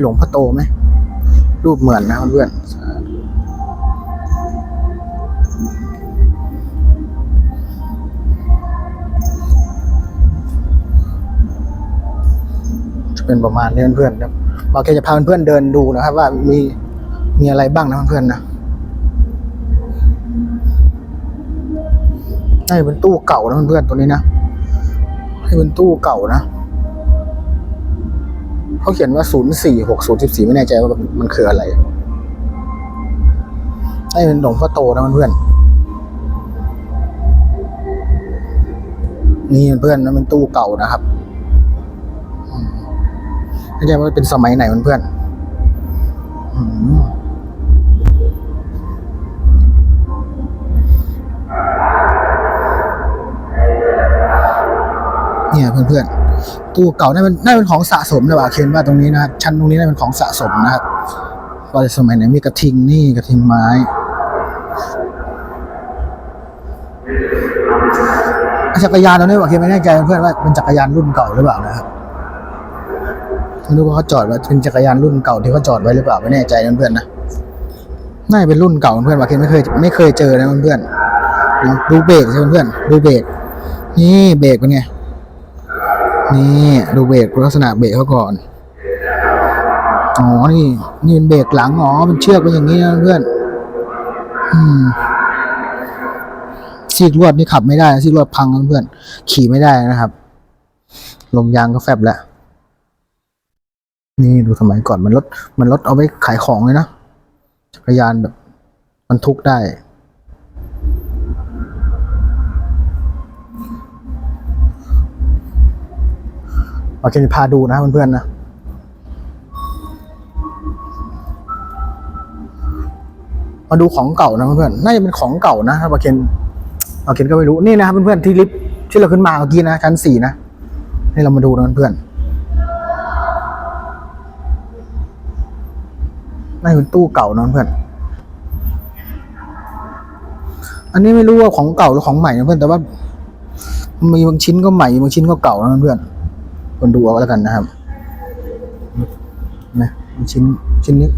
หลวงพ่อโตไหมรูปเหมือนนะเพื่อนจะเป็นประมาณนี้เพื่อนๆนะบอกแกจะพาเพื่อนๆเดินดูนะครับ ว่ามีมีอะไรบ้างนะเพื่อนๆนะน่าจะเป็นตู้เก่านะเพื่อนๆตัวนี้นะให้เป็นตู้เก่านะ เขาเขียนว่าศูนย์สี่หกศูนย์สิบสี่ไม่แน่ใจว่ามันคืออะไรให้เป็นหลวงพ่อโตนะเพื่อนๆนี่เพื่อนนะเป็นตู้เก่านะครับไม่ใช่ว่าเป็นสมัยไหนเพื่อนเนี่ยเพื่อนๆ ตู้เก่าน่าเป็นน่าเป็นของสะสมเลยว่ะเคนว่าตรงนี้นะครับชั้นตรงนี้น่าเป็นของสะสมนะครับว่าสมัยไหนมีกระทิงนี่กระทิงไม้จักรยานตรงนี้ว่ะเคนไม่แน่ใจเพื่อนว่าเป็นจักรยานรุ่นเก่าหรือเปล่านะครับไม่รู้ว่าเขาจอดไว้เป็นจักรยานรุ่นเก่าที่เขาจอดไว้หรือเปล่าไม่แน่ใจเพื่อนนะน่าจะเป็นรุ่นเก่าเพื่อนว่ะเคนไม่เคยไม่เคยเจอนะเพื่อนๆดูเบรกใช่ไหมเพื่อนดูเบรกนี่เบรกเป็นไง นี่ดูเบรกลักษณะเบรกเขาก่อน อ๋อ นี่นี่เป็นเบรกหลัง อ๋อ เป็นเชือกเป็นอย่างนี้นะเพื่อน อืมซีกลวดนี่ขับไม่ได้ซีกลวดพังเพื่อน ขี่ไม่ได้นะครับ ลมยางก็แฟบแล้ว นี่ดูสมัยก่อนมันรถ มันรถเอาไว้ขายของเลยนะ จักรยานแบบบรรทุกได้ เราจะพาดูนะเพื่อนๆนะมาดูของเก่านะเพื่อนๆน่าจะเป็นของเก่านะถ้าบาเคนบาเคนก็ไม่รู้นี่นะครับเพื่อนๆที่ลิฟต์ที่เราขึ้นมาเมื่อกี้นะชั้นสี่นะนี่เรามาดูนะเพื่อนๆน่าจะเป็นตู้เก่านะเพื่อนอันนี้ไม่รู้ว่าของเก่าหรือของใหม่นะเพื่อนแต่ว่า มีบางชิ้นก็ใหม่บางชิ้นก็เก่านะเพื่อนๆ คนดูเอาแล้วกันนะครับนะชิ้นชิ้นนี้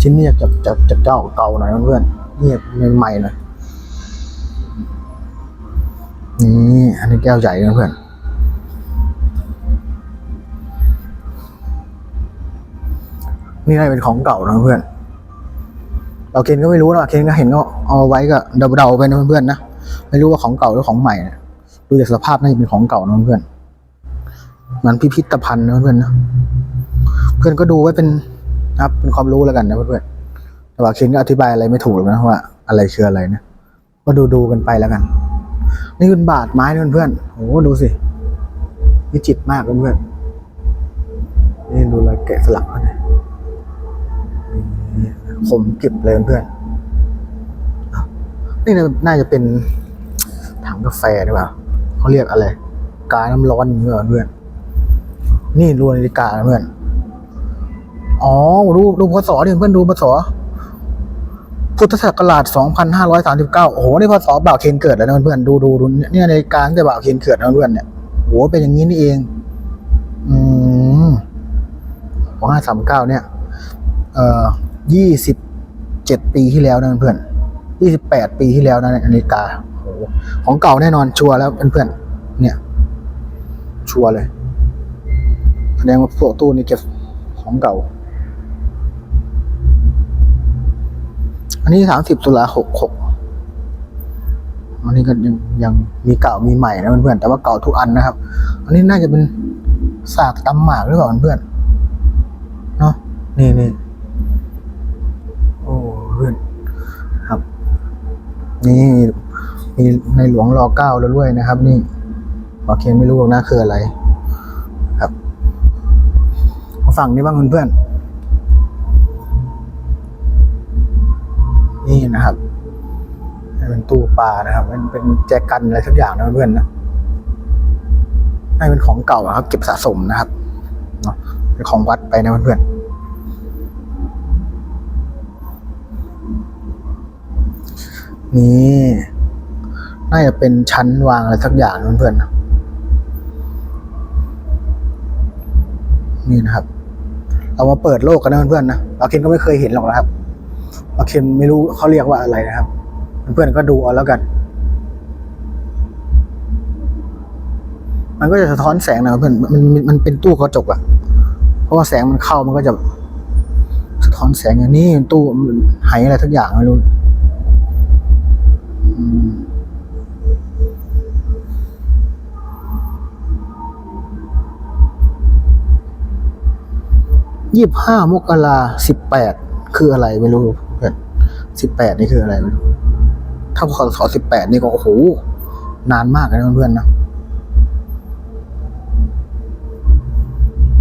ชิ้นนี้จะจะจะเก่าเก่าหน่อยเพื่อนนี่ใหม่ๆหน่อยนี่อันนี้แก้วใหญ่นะเพื่อนนี่น่าเป็นของเก่านะเพื่อน เราเคนก็ไม่รู้นะเคนก็เห็นก็เอาไว้ก็เดาๆไปนะเพื่อนๆนะ ไม่รู้ว่าของเก่าหรือของใหม่นะดูจากสภาพน่าจะเป็นของเก่านะเพื่อน มันพิพิธภัณฑ์นะเพื่อนนะเพื่อนก็ดูไว้เป็นนะครับเป็นความรู้แล้วกันนะเพื่อนๆแต่ว่าเคนก็อธิบายอะไรไม่ถูกหรอกนะว่าอะไรคืออะไรนะก็ดูดูกันไปแล้วกัน นี่เป็นบาทไม้นะเพื่อนๆโอ้โหดูสิวิจิตรมากเพื่อนๆนี่ดูรอยแกะสลักเขาเนี่ยนี่คมกริบเลยเพื่อนนี่น่าจะเป็นถังกาแฟหรือเปล่าเขาเรียกอะไรกาน้ำร้อนอย่างเงี้ยเพื่อน นี่รูนาฬิกาเพื่อน อ๋อดูดูพศดิเพื่อนดูพศพุทธศักราช 2539 โอ้โห นี่พศบ่าวเคนเกิดแล้วนะเพื่อนดูดูดูเนี่ยนาฬิกาตั้งแต่บ่าวเคนเกิดนะเพื่อนเนี่ยโหเป็นอย่างนี้นี่เอง อืม2539 เนี่ย เอ่อ27 ปีที่แล้วนะเพื่อน28 ปีที่แล้วนะนาฬิกาโอ้โหของเก่าแน่นอนชัวร์แล้วเพื่อนเนี่ย ชัวร์เลย แสดงว่าพวกตู้นี้เก็บของเก่า อันนี้สามสิบตุลาหกหกอันนี้ก็ยังยังมีเก่ามีใหม่นะเพื่อนๆแต่ว่าเก่าทุกอันนะครับ อันนี้น่าจะเป็นสากตำหมากหรือเปล่าเพื่อนเนาะนี่นี่โอ้เพื่อนครับ นี่มีในหลวงรอเก้าแล้วด้วยนะครับ นี่บอเคนไม่รู้หรอกนะคืออะไร ฝั่งนี้บ้างเพื่อนๆนี่นะครับเป็นตู้ปลานะครับเป็นเป็นแจกันอะไรสักอย่างนะเพื่อนนะให้เป็นของเก่าครับ เก็บสะสมนะครับเนาะเป็นของวัดไปนะเพื่อนๆนี่น่าจะเป็นชั้นวางอะไรสักอย่างนะเพื่อนๆนี่นะครับ เรามาเปิดโลกกันนะเพื่อนๆนะเราเคนก็ไม่เคยเห็นหรอกนะครับเราเคนไม่รู้เขาเรียกว่าอะไรนะครับ เพื่อนๆก็ดูเอาแล้วกัน มันก็จะสะท้อนแสงนะเพื่อนมันมันมันเป็นตู้กระจกอะเพราะว่าแสงมันเข้ามันก็จะสะท้อนแสงอย่างนี้ตู้หายอะไรทักอย่างไม่รู้ อืม ยี่ห้ามกราสิบแปดคืออะไรไม่รู้เพื่อนสิบแปดนี่คืออะไรไม่รู้ถ้าพศสิบแปดนี่ก็โอ้โหนานมากเลยนะเพื่อนๆนะ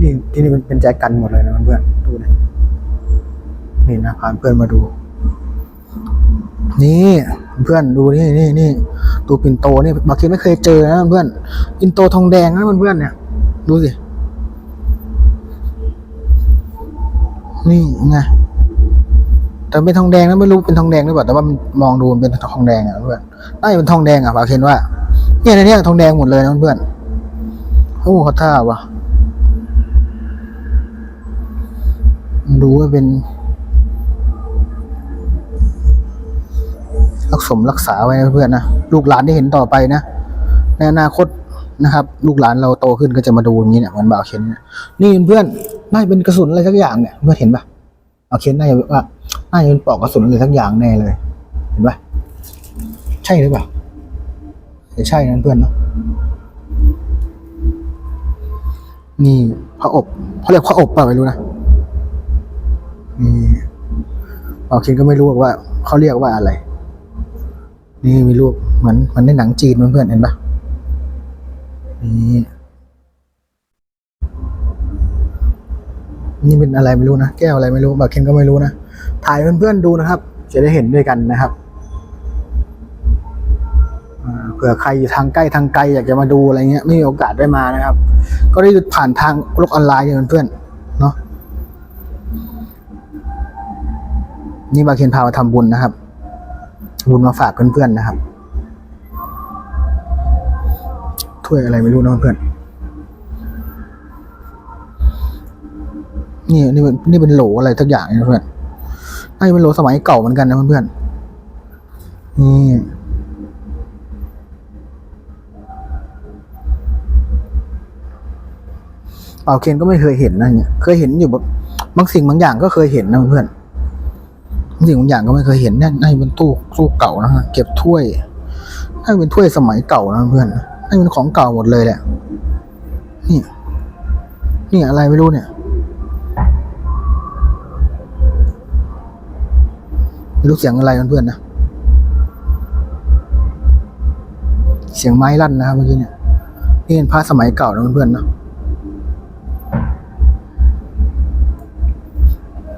นี่ที่นี่เป็นเป็นแจกันหมดเลยนะเพื่อนๆดูนะนี่นะพาเพื่อนมาดู นี่เพื่อนดูนี่นี่นี่ดูปิ่นโตนี่บางทีไม่เคยเจอนะเพื่อนปิ่นโตทองแดงนะเพื่อนๆเนี่ยดูสิ นี่ไงแต่เป็นทองแดงนะไม่รู้เป็นทองแดงหรือเปล่าแต่ว่ามันมองดูมันเป็นทองแดงอะเพื่อนน่าจะเป็นทองแดงอะบาเคนว่า เนี่ยในนี้ทองแดงหมดเลยนะเพื่อนโอ้เขาท่าว่ะดูว่าเป็นรักสมรักษาไว้นะเพื่อนนะลูกหลานที่เห็นต่อไปนะในอนาคตนะครับ ลูกหลานเราโตขึ้นก็จะมาดูอย่างนี้เนี่ยเหมือนบ่าวเข็นนี่เพื่อน น่าจะเป็นกระสุนอะไรสักอย่างเนี่ยเพื่อนเห็นปะบ่าเข็นน่าจะว่าน่าจะเป็นปลอกกระสุนอะไรสักอย่างแน่เลย เห็นปะใช่หรือเปล่าใช่นั่นเพื่อนเนาะนี่พระอบเขาเรียกพระอบเปล่าไม่รู้นะนี่เราคิดก็ไม่รู้ว่าเขาเรียกว่าอะไร นี่มีรูปเหมือนเหมือนในหนังจีนเพื่อนเห็นปะนี่ นี่เป็นอะไรไม่รู้นะ แก้วอะไรไม่รู้บาเคนก็ไม่รู้นะ ถ่ายเพื่อนๆดูนะครับ จะได้เห็นด้วยกันนะครับเผื่อใครอยู่ทางใกล้ทางไกลอยากจะมาดูอะไรเงี้ยไม่มีโอกาสได้มานะครับ ก็ได้ผ่านทางโลกออนไลน์อย่างเพื่อนๆเนาะนี่บาเคนพามาทำบุญนะครับ บุญมาฝากเพื่อนๆนะครับถ้วยอะไรไม่รู้นะเพื่อน นี่นี่เป็นนี่เป็นโหลอะไรทักอย่างนะเพื่อนน่าจะเป็นโหลสมัยเก่าเหมือนกันนะเพื่อนๆนี่เป่าเคนก็ไม่เคยเห็นนะเนี่ยเคยเห็นอยู่แบบบางสิ่งบางอย่างก็เคยเห็นนะเพื่อนบางสิ่งบางอย่างก็ไม่เคยเห็นเนี่ยน่เป็นตู้ตู้เก่านะฮะเก็บถ้วยน่เป็นถ้วยสมัยเก่านะเพื่อนน่เป็นของเก่าหมดเลยแหละนี่นี่อะไรไม่รู้เนี่ย ไม่รู้เสียงอะไรเพื่อนๆนะ เสียงไม้ลั่นนะครับเมื่อกี้เนี่ย นี่เป็นพระสมัยเก่านะเพื่อนๆนะ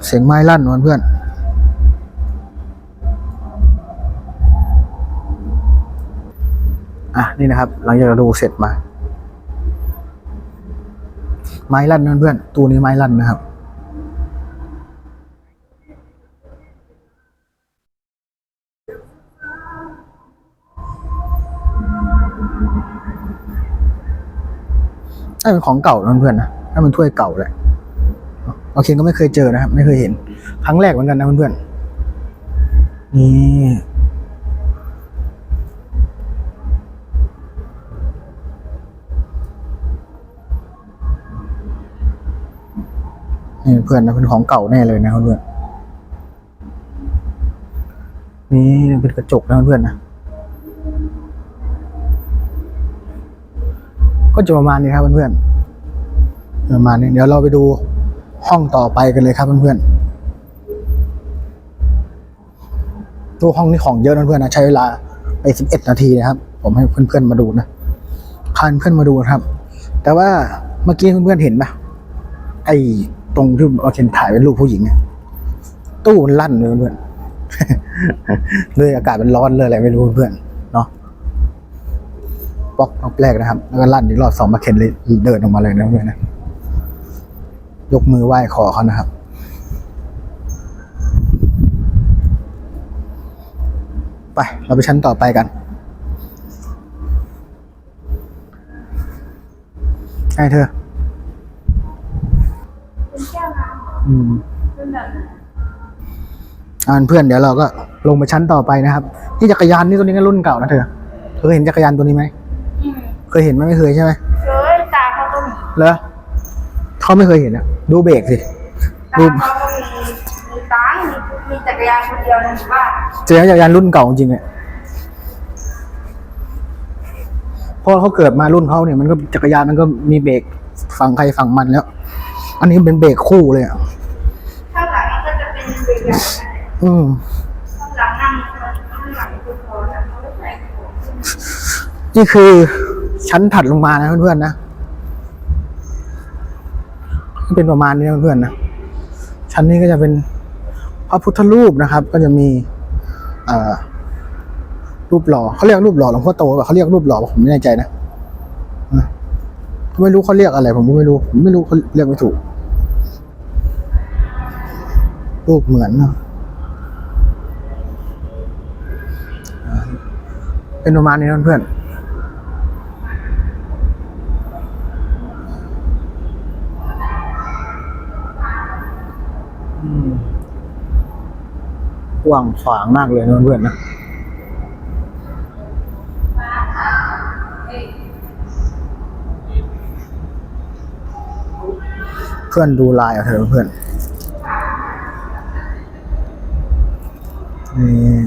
เสียงไม้ลั่นเพื่อนๆอะนี่นะครับ หลังจากเราดูเสร็จมา ไม้ลั่นเพื่อนๆตู้นี้ไม้ลั่นนะครับ น่าเป็นของเก่าเพื่อนๆนะน่าเป็นถ้วยเก่าแหละโอเคก็ไม่เคยเจอนะครับ ไม่เคยเห็น ครั้งแรกเหมือนกันนะเพื่อนๆนี่นี่เพื่อนนะเป็นของเก่าแน่เลยนะเพื่อนๆนี่เป็นกระจกนะเพื่อนๆนะ ก็จะประมาณนี้ครับเพื่อนๆประมาณนี้เดี๋ยวเราไปดูห้องต่อไปกันเลยครับเพื่อนๆดูห้องนี้ของเยอะนะเพื่อนนะใช้เวลาไปสิบเอ็ดนาทีนะครับ ผมให้เพื่อนๆมาดูนะพาเพื่อนมาดูครับ แต่ว่าเมื่อกี้เพื่อนๆเห็นปะไอ้ตรงที่เราเห็นถ่ายเป็นรูปผู้หญิงเนี่ยตู้มันลั่นเลยเพื่อนๆเลยอากาศมันร้อนเลยอะไรไม่รู้เพื่อนเนาะ บล็อกรอบแรกนะครับ แล้วก็ลั่นอีกรอบสองมาเข็นเลยเดินออกมาเลยนะเพื่อนนะยกมือไหว้ขอเขานะครับไป เราไปชั้นต่อไปกันไงเธอ เป็นแก้วน้ำเหรออืมเป็นแบบไหนอ่าเพื่อนเดี๋ยวเราก็ลงไปชั้นต่อไปนะครับนี่จักรยานนี่ตัวนี้ก็รุ่นเก่านะเธอ เธอเห็นจักรยานตัวนี้ไหมอืม เคยเห็นไหมไม่เคยใช่ไหมเคยตาเขาก็มีเหรอเขาไม่เคยเห็นอะดูเบรกสิตาดูเขาก็มีมีตังค์มีมีจักรยานคนเดียวในหมู่บ้านเจอจักรยานรุ่นเก่าจริงๆเนี่ยเพราะเขาเกิดมารุ่นเขาเนี่ยมันก็จักรยานมันก็มีเบรกฝั่งใครฝั่งมันแล้ว อันนี้เป็นเบรกคู่เลยอะข้างหลังมันก็จะเป็นเบรกใหญ่นะอืม ข้างหลังนั่งข้างหลังคือพอนะเขาไม่ใส่ของขึ้นนี่คือ ชั้นถัดลงมานะเพื่อนๆนะเป็นประมาณนี้นะเพื่อนๆนะชั้นนี้ก็จะเป็นพระพุทธรูปนะครับ ก็จะมีรูปหล่อเขาเรียกรูปหล่อหลวงพ่อโตป่ะเขาเรียกรูปหล่อผมไม่แน่ใจนะไม่รู้เขาเรียกอะไร ผมก็ไม่รู้ผมไม่รู้เขาเรียกไม่ถูก รูปเหมือนเนอะเป็นประมาณนี้เพื่อนอื กว้างขวางมากเลยนะเพื่อนๆนะเพื่อนดูลายเอาเถอะเพื่อนนี่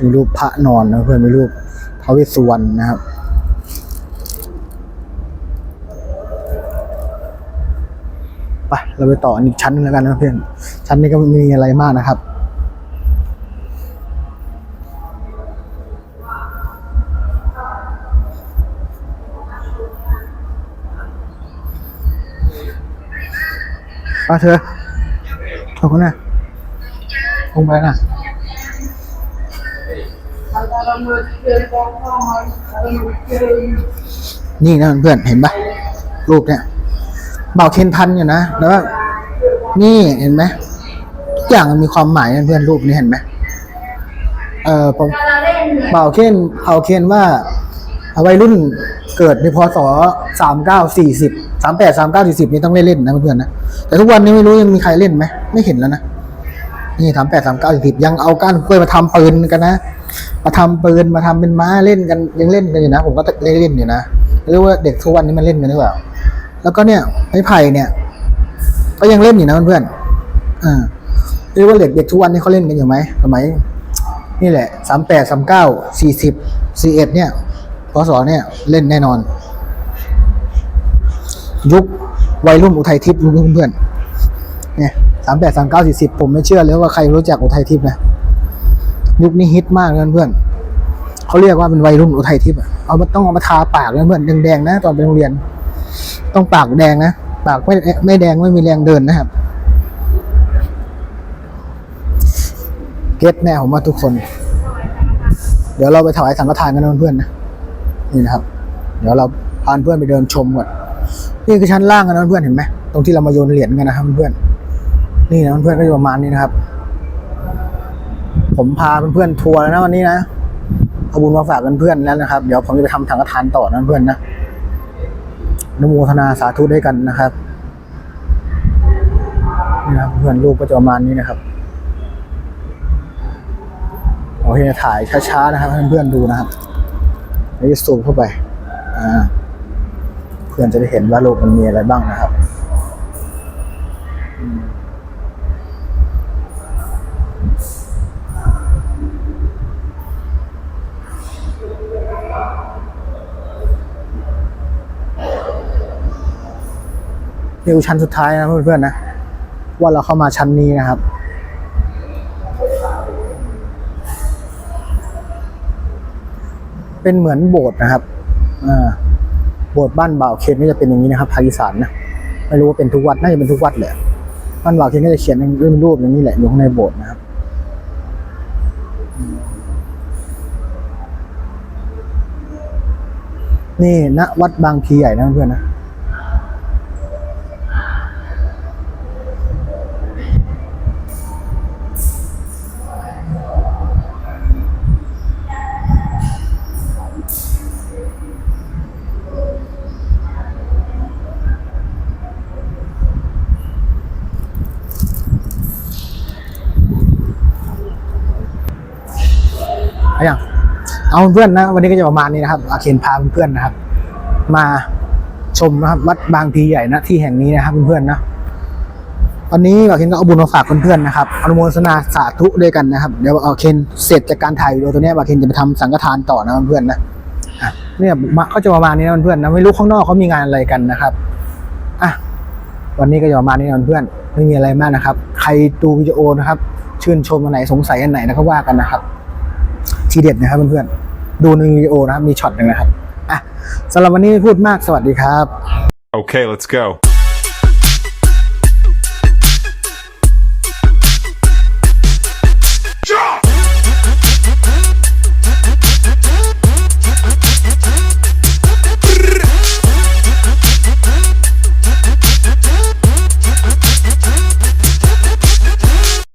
มีรูปพระนอนนะเพื่อนมีรูปพระวสสุวรรณนะครับ ไป เราไปต่ออีกชั้นหนึงแล้วกันนะเพื่อน ชั้นนี้ก็ไม่มีอะไรมากนะครับไปเธอเอาคนน่ะลงไปนะนี่นะเพื่อนเห็นปะรูปเนี่ย เบาเคนทันอยู่นะแล้วก็นี่เห็นไหมทุกอย่างมันมีความหมายนะเพื่อนรูปนี้เห็นไหมเออผมเวลาเล่นเบาเคนเบาเคนว่าวัยรุ่นเกิดในพศสามเก้าสี่สิบสามแปดสามเก้าสี่สิบนี่ต้องเล่นเล่นนะเพื่อนนะแต่ทุกวันนี้ไม่รู้ยังมีใครเล่นไหมไม่เห็นแล้วนะนี่สามแปดสามเก้าสี่สิบยังเอาก้านกล้วยมาทำปืนกันนะมาทำปืนมาทำเป็นม้าเล่นกันยังเล่นกันอยู่นะ ผมก็เล่นเล่นอยู่นะไม่รู้ว่าเด็กทุกวันนี้มันเล่นกันหรือเปล่า แล้วก็เนี่ยไม้ไผ่เนี่ย ก็ยังเล่นอยู่นะเพื่อนๆอ่าเรียกว่าเด็กเด็กทุกวันนี้เขาเล่นกันอยู่ไหมสมัยนี่แหละสามแปดสามเก้าสี่สิบสี่เอ็ดเนี่ยพศเนี่ยเล่นแน่นอน ยุควัยรุ่นอุทัยทิพย์เพื่อนๆเนี่ยสามแปดสามเก้าสี่สิบผมไม่เชื่อเลยว่าใครรู้จักอุทัยทิพย์นะยุคนี้ฮิตมากเลยเพื่อนๆเขาเรียกว่าเป็นวัยรุ่นอุทัยทิพย์อะเอามาต้องเอามาทาปากเลยเพื่อนแดงๆนะตอนไปโรงเรียน ต้องปากแดงนะ ปากไม่ไม่แดงไม่มีแรงเดินนะครับ เก็ตแน่ผมว่าทุกคน เดี๋ยวเราไปถวายสังฆทานกันเพื่อนๆนะ นี่นะครับ เดี๋ยวเราพาเพื่อนไปเดินชมก่อน นี่คือชั้นล่างกันนะเพื่อนเห็นไหม ตรงที่เรามาโยนเหรียญกันนะครับเพื่อนๆนี่นะเพื่อนๆก็จะประมาณนี้นะครับ ผมพาเพื่อนๆทัวร์แล้วนะวันนี้นะเอาบุญมาฝากกันเพื่อนแล้วนะครับ เดี๋ยวผมจะไปทำสังฆทานต่อนะเพื่อนนะ นุโมทนาสาธุด้วยกันนะครับนี่นะครับเพื่อนรูปก็จะประมาณนี้นะครับโอเคถ่ายช้าๆนะครับให้เพื่อนๆดูนะครับนี่ซูมเข้าไปอ่าเพื่อนจะได้เห็นว่าโลกมันมีอะไรบ้างนะครับ นี่คือชั้นสุดท้ายนะเพื่อนๆนะ ว่าเราเข้ามาชั้นนี้นะครับ เป็นเหมือนโบสถ์นะครับโบสถ์บ้านบ่าวเคนก็จะเป็นอย่างนี้นะครับภาคอีสานนะไม่รู้ว่าเป็นทุกวัดน่าจะเป็นทุกวัดแหละบ้านบ่าวเคนก็จะเขียนเป็นรูปอย่างนี้แหละอยู่ข้างในโบสถ์นะครับนี่ณวัดบางพีใหญ่นะเพื่อนนะ น เอาอย่างเอาเพื่อนนะวันนี้ก็จะประมาณนี้นะครับอาเคนพาเพื่อนๆนะครับ มาชมนะครับ วัดบางพลีใหญ่นะที่แห่งนี้นะครับเพื่อนๆนะวันนี้อาเคนก็เอาบุญมาฝากเพื่อนๆนะครับอนุโมทนาสาธุด้วยกันนะครับเดี๋ยวอาเคนเสร็จจากการถ่ายวิดีโอตัวนี้อาเคนจะไปทำสังฆทานต่อนะเพื่อนๆนะเนี่ยมาก็จะประมาณนี้นะเพื่อนๆนะไม่รู้ข้างนอกเขามีงานอะไรกันนะครับอะวันนี้ก็จะประมาณนี้นะเพื่อนๆไม่มีอะไรมากนะครับ ใครดูวิดีโอนะครับ ชื่นชมอันไหนสงสัยอันไหนนะก็ว่ากันนะครับ ทีเด็ดนะครับเพื่อนๆ ดูในวิดีโอนะครับมีช็อตหนึ่งนะครับอะสำหรับวันนี้ไม่พูดมากสวัสดีครับ Okay, let's go.